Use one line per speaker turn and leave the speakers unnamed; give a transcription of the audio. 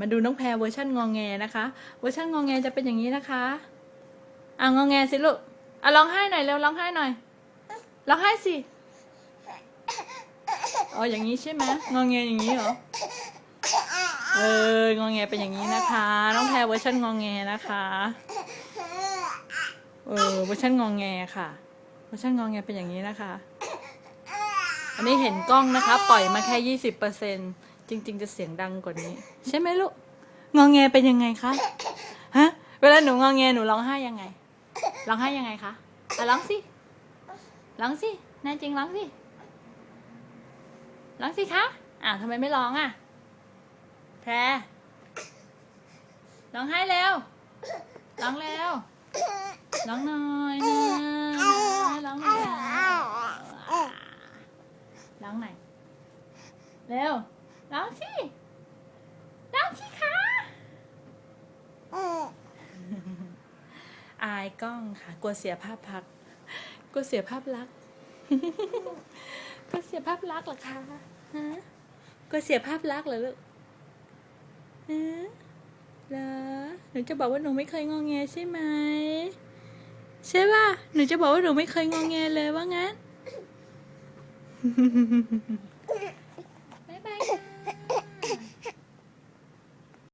มาดูน้องแพรเวอร์ชันงองแงนะคะ เวอร์ชันงองแงจะเป็นอย่างนี้นะคะ อะงองแงสิลูก อะร้องไห้หน่อยเร็วร้องไห้หน่อย ร้องไห้สิ อ๋ออย่างนี้ใช่ไหมงองแงอย่างนี้เหรอ เอององแงเป็นอย่างนี้นะคะ น้องแพรเวอร์ชันงองแงนะคะ เออเวอร์ชันงองแงค่ะเวอร์ชันงองแงเป็นอย่างนี้นะคะ อันนี้เห็นกล้องนะคะ ปล่อยมาแค่ยี่สิบเปอร์เซ็นต์ จริง ๆ จะเสียงดังกว่านี้ ใช่ไหมลูกงองแงเป็นยังไงคะฮะเวลาหนูงองแงหนูร้องไห้ยังไงร้องไห้ยังไงคะอะร้องสิร้องสิแน่จริงร้องสิร้องสิคะอ่าวทำไมไม่ร้องอะแพรร้องไห้เร็วร้องเร็วร้องหน่อยนะร้องหน่อยร้องไหนอยเร็ว ร้องสิร้องสิคะอายกล้องค่ะ กลัวเสียภาพพัก กลัวเสียภาพลักษณ์กลัวเสียภาพลักษณ์เหรอคะฮะกลัวเสียภาพลักษณ์เหรอลูกฮะเหรอหนูจะบอกว่าหนูไม่เคยงองแงใช่ไหมใช่ป่ะหนูจะบอกว่าหนูไม่เคยงองแงเลยว่างั้น